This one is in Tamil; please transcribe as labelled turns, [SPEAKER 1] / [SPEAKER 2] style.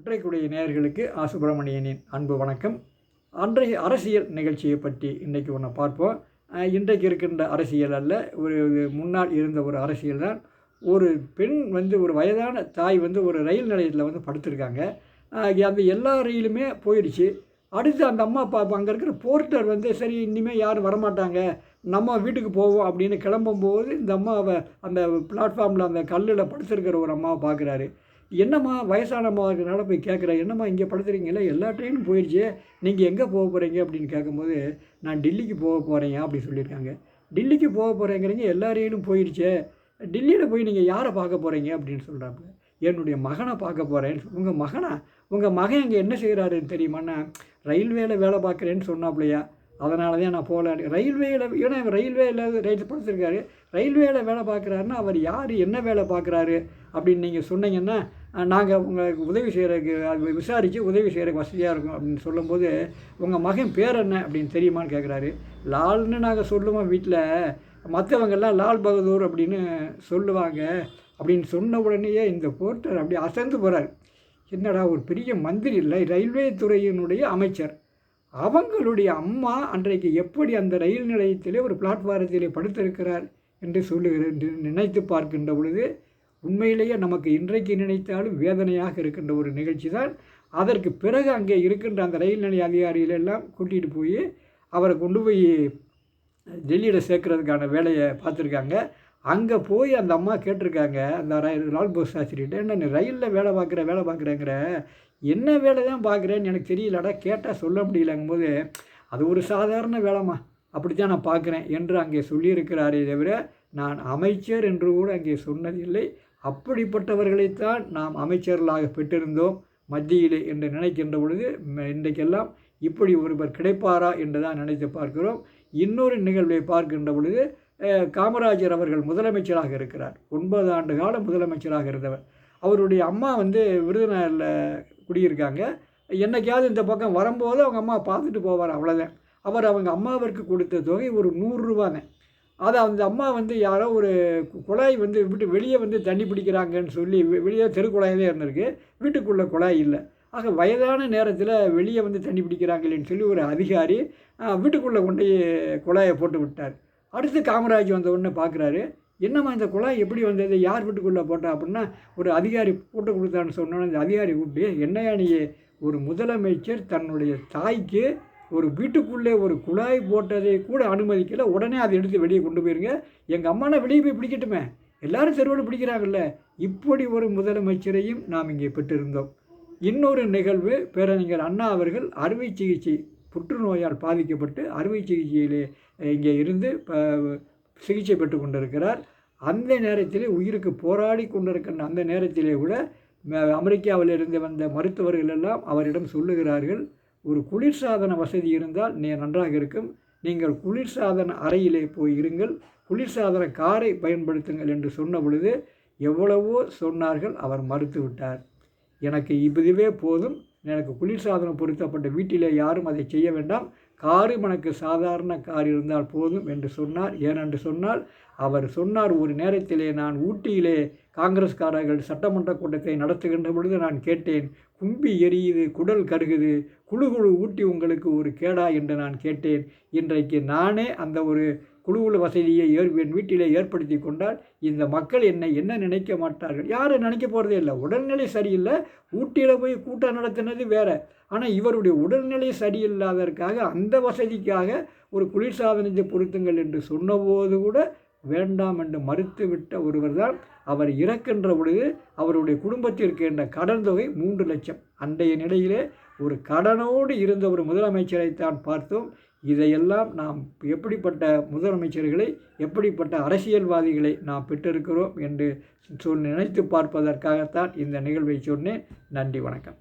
[SPEAKER 1] ஒற்றைக்குடைய நேயர்களுக்கு ஆ. சுப்பிரமணியனின் அன்பு வணக்கம். அன்றைய அரசியல் நிகழ்ச்சியை பற்றி இன்றைக்கு ஒன்று பார்ப்போம். இன்றைக்கு இருக்கின்ற அரசியல் அல்ல ஒரு முன்னால் இருந்த ஒரு அரசியல் தான். ஒரு பெண் வந்து ஒரு வயதான தாய் வந்து ஒரு ரயில் நிலையத்தில் வந்து படுத்திருக்காங்க. அந்த எல்லா ரயிலுமே போயிடுச்சு அடுத்து அந்த அம்மா அப்பா அங்கே இருக்கிற போர்ட்டர் வந்து சரி இனிமேல் யாரும் வரமாட்டாங்க. நம்ம வீட்டுக்கு போவோம் அப்படின்னு கிளம்பும்போது இந்த அம்மாவை அந்த பிளாட்ஃபார்மில் அந்த கல்லில் படுத்திருக்கிற ஒரு அம்மாவை பார்க்குறாரு. என்னம்மா வயசானம்மா இருக்கிறனால போய் கேட்குறேன். என்னம்மா இங்கே படுத்துறீங்களே எல்லா ட்ரெயினும் போயிடுச்சு. நீங்கள் எங்கே போக போகிறீங்க அப்படின்னு கேட்கும்போது நான் டெல்லிக்கு போக போகிறேன் அப்படின்னு சொல்லியிருக்காங்க. டெல்லிக்கு போக போகிறேங்கிறீங்க எல்லா ரயிலும் போயிடுச்சே. டெல்லியில் போய் நீங்கள் யாரை பார்க்க போகிறீங்க அப்படின்னு சொல்கிறாங்க என்னுடைய மகனை பார்க்க போகிறேன்னு உங்கள் மகனா? உங்கள் மகன் இங்கே என்ன செய்கிறாருன்னு தெரியுமாண்ணா? ரயில்வேல வேலை பார்க்குறேன்னு சொன்னாப்லையா அதனால தான் நான் போகல. ரயில்வேயில் ஏன்னா ரயில்வே ரயில்வேயில் ரயில் படிச்சிருக்காரு. ரயில்வேல வேலை பார்க்குறாருன்னா அவர் யார்? என்ன வேலை பார்க்குறாரு? அப்படின்னு நீங்கள் சொன்னீங்கன்னா நாங்கள் உங்களுக்கு உதவி செய்கிறதுக்கு அது விசாரித்து உதவி செய்கிறதுக்கு வசதியாக இருக்கும் அப்படின்னு சொல்லும்போது உங்கள் மகன் பேர் என்ன அப்படின்னு தெரியுமான்னு கேட்குறாரு லால்னு நாங்கள் சொல்லுவோம் வீட்டில் மற்றவங்கெல்லாம் லால் பகதூர் அப்படின்னு சொல்லுவாங்க. அப்படின்னு சொன்ன உடனேயே இந்த போர்ட்டர் அப்படியே அசந்து போகிறார் என்னடா ஒரு பெரிய மந்திரி இல்லை ரயில்வே துறையினுடைய அமைச்சர். அவங்களுடைய அம்மா அன்றைக்கு எப்படி அந்த ரயில் நிலையத்திலே ஒரு பிளாட்ஃபாரத்திலே படுத்திருக்கிறார் என்று சொல்லுகிற நினைத்து பார்க்கின்ற பொழுது உண்மையிலேயே நமக்கு இன்றைக்கு நினைத்தாலும் வேதனையாக இருக்கின்ற ஒரு நிகழ்ச்சி தான் அதற்கு பிறகு அங்கே இருக்கின்ற அந்த ரயில் நிலைய அதிகாரிகளெல்லாம் கூட்டிகிட்டு போய் அவரை கொண்டு போய் டெல்லியில் சேர்க்கறதுக்கான வேலையை பார்த்துருக்காங்க. அங்கே போய் அந்த அம்மா கேட்டிருக்காங்க அந்த லால் போஸ் ஆசிரியர்கிட்ட என்ன நீ ரயிலில் வேலை பார்க்குற வேலை பார்க்குறேங்கிற? என்ன வேலை தான் பார்க்குறேன்னு எனக்கு தெரியலடா கேட்டால் சொல்ல முடியலங்கும்போது அது ஒரு சாதாரண வேலைம்மா அப்படி தான் நான் பார்க்குறேன் என்று அங்கே சொல்லியிருக்கிறாரே தவிர நான் அமைச்சர் என்று கூட அங்கே சொன்னதில்லை. அப்படிப்பட்டவர்களைத்தான் நாம் அமைச்சர்களாக பெற்றிருந்தோம் மத்தியிலே என்று நினைக்கின்ற பொழுது இன்றைக்கெல்லாம் இப்படி ஒருவர் கிடைப்பாரா என்று தான் நினைத்து பார்க்கிறோம். இன்னொரு நிகழ்வை பார்க்கின்ற பொழுது காமராஜர் அவர்கள் முதலமைச்சராக இருக்கிறார். ஒன்பது ஆண்டு காலம் முதலமைச்சராக இருந்தவர். அவருடைய அம்மா வந்து விருதுநகரில் குடியிருக்காங்க. என்னைக்காவது இந்த பக்கம் வரும்போது அவங்க அம்மா பார்த்துட்டு போவார் அவ்வளோதான் அவர் அவங்க அம்மாவிற்கு கொடுத்த தொகை ஒரு நூறுரூவாங்க அதை அந்த அம்மா வந்து யாரோ ஒரு குழாய் வந்து விட்டு வெளியே வந்து தண்ணி பிடிக்கிறாங்கன்னு சொல்லி வெ- வெளியே தெருக்குழாய் இருந்திருக்கு. வீட்டுக்குள்ளே குழாய் இல்லை. ஆக வயதான நேரத்தில் வெளியே வந்து தண்ணி பிடிக்கிறாங்களேன்னு சொல்லி ஒரு அதிகாரி வீட்டுக்குள்ளே கொண்டு போய் குழாயை போட்டு விட்டார். அடுத்து காமராஜ் வந்த உடனே பார்க்குறாரு என்னம்மா இந்த குழாய் எப்படி வந்தது? யார் வீட்டுக்குள்ளே போட்டா? அப்படின்னா ஒரு அதிகாரி போட்டு கொடுத்தான்னு சொன்னோன்னே அந்த அதிகாரி கூப்பிட்டு என்னையா நீ? ஒரு முதலமைச்சர் தன்னுடைய தாய்க்கு ஒரு வீட்டுக்குள்ளே ஒரு குழாய் போட்டதை கூட அனுமதிக்கல. உடனே அதை எடுத்து வெளியே கொண்டு போயிருங்க. எங்கள் அம்மானா வெளியே போய் பிடிக்கட்டுமே. எல்லாரும் தெருவோடு பிடிக்கிறாங்கல்ல. இப்படி ஒரு முதலமைச்சரையும் நாம் இங்கே பெற்றிருந்தோம். இன்னொரு நிகழ்வு பேரறிஞர் அண்ணா அவர்கள் அறுவை சிகிச்சை புற்றுநோயால் பாதிக்கப்பட்டு அறுவை சிகிச்சையிலே இங்கே இருந்து ப- சிகிச்சை பெற்று கொண்டிருக்கிறார். அந்த நேரத்திலே உயிருக்கு போராடி கொண்டிருக்கின்ற அந்த நேரத்திலே கூட அமெரிக்காவில் அமெரிக்காவிலிருந்து வந்த மருத்துவர்கள் எல்லாம் அவரிடம் சொல்லுகிறார்கள். ஒரு குளிர்சாதன வசதி இருந்தால் நே நன்றாக இருக்கும். நீங்கள் குளிர்சாதன அறையிலே போய் இருங்கள். குளிர்சாதன காரை பயன்படுத்துங்கள் என்று சொன்ன பொழுது எவ்வளவோ சொன்னார்கள். அவர் மறுத்துவிட்டார் எனக்கு இதுவே போதும். எனக்கு குளிர்சாதனம் பொருத்தப்பட்ட வீட்டிலே யாரும் அதை செய்ய வேண்டாம். காரும் எனக்கு சாதாரண கார் இருந்தால் போதும் என்று சொன்னார். ஏனென்று சொன்னால் அவர் சொன்னார் ஒரு நேரத்திலே நான் ஊட்டியிலே காங்கிரஸ்காரர்கள் சட்டமன்ற கூட்டத்தை நடத்துகின்ற பொழுது நான் கேட்டேன் கும்பி எரியுது குடல் கருகுது குழு குழு ஊட்டி உங்களுக்கு ஒரு கேடா என்று நான் கேட்டேன். இன்றைக்கு நானே அந்த ஒரு குழுவுல வசதியை ஏற் என் வீட்டிலே ஏற்படுத்தி கொண்டால் இந்த மக்கள் என்னை என்ன நினைக்க மாட்டார்கள்? யாரும் நினைக்க போகிறதே இல்லை. உடல்நிலை சரியில்லை. ஊட்டியில் போய் கூட்டம் நடத்தினது வேறு. ஆனால் இவருடைய உடல்நிலை சரியில்லாததற்காக அந்த வசதிக்காக ஒரு குளிர்சாதனத்தை பொருத்துங்கள் என்று சொன்னபோது கூட வேண்டாம் என்று மறுத்துவிட்ட ஒருவர் தான் அவர் இறக்கின்ற பொழுது அவருடைய குடும்பத்திற்கு என்ற கடன் தொகை மூன்று லட்சம். அன்றைய நிலையிலே ஒரு கடனோடு இருந்த ஒரு முதலமைச்சரைத்தான் பார்த்தோம். இதையெல்லாம் நாம் எப்படிப்பட்ட முதலமைச்சர்களை எப்படிப்பட்ட அரசியல்வாதிகளை நாம் பெற்றிருக்கிறோம் என்று சொல் நினைத்து பார்ப்பதற்காகத்தான் இந்த நிகழ்வை சொன்னேன். நன்றி வணக்கம்.